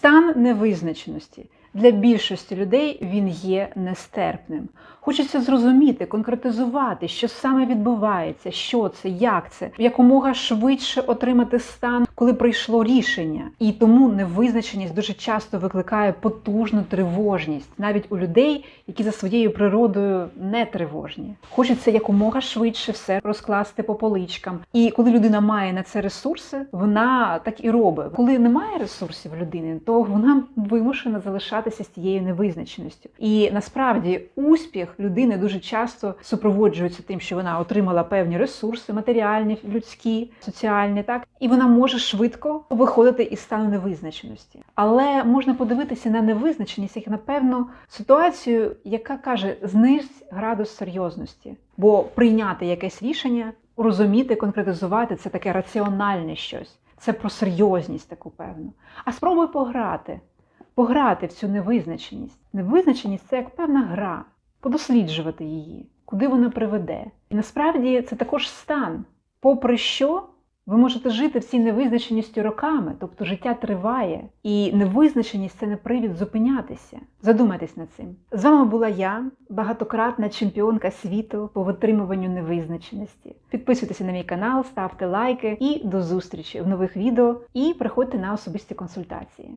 Стан невизначеності. Для більшості людей він є нестерпним. Хочеться зрозуміти, конкретизувати, що саме відбувається, що це, як це, якомога швидше отримати стан, коли прийшло рішення. І тому невизначеність дуже часто викликає потужну тривожність, навіть у людей, які за своєю природою не тривожні. Хочеться якомога швидше все розкласти по поличкам. І коли людина має на це ресурси, вона так і робить. Коли немає ресурсів людини, то вона вимушена залишатися з тією невизначеністю. І насправді успіх людини дуже часто супроводжується тим, що вона отримала певні ресурси, матеріальні, людські, соціальні, так і вона може швидко виходити із стану невизначеності. Але можна подивитися на невизначеність як на певну ситуацію, яка каже знизь градус серйозності, бо прийняти якесь рішення, розуміти, конкретизувати це таке раціональне щось. Це про серйозність таку певну. А спробуй пограти, пограти в цю невизначеність. Невизначеність це як певна гра, подосліджувати її, куди вона приведе. І насправді це також стан, попри що ви можете жити в цій невизначеності роками, тобто життя триває, і невизначеність це не привід зупинятися. Задумайтесь над цим. З вами була я, багатократна чемпіонка світу по витримуванню невизначеності. Підписуйтеся на мій канал, ставте лайки і до зустрічі в нових відео. І приходьте на особисті консультації.